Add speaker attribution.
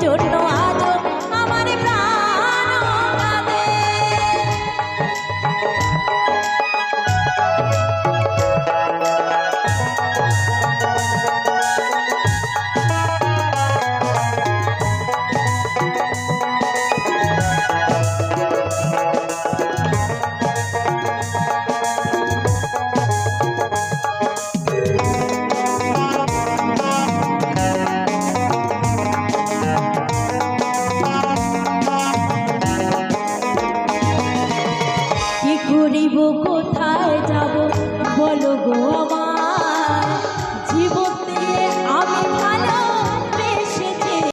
Speaker 1: 就 করিব কোথায়?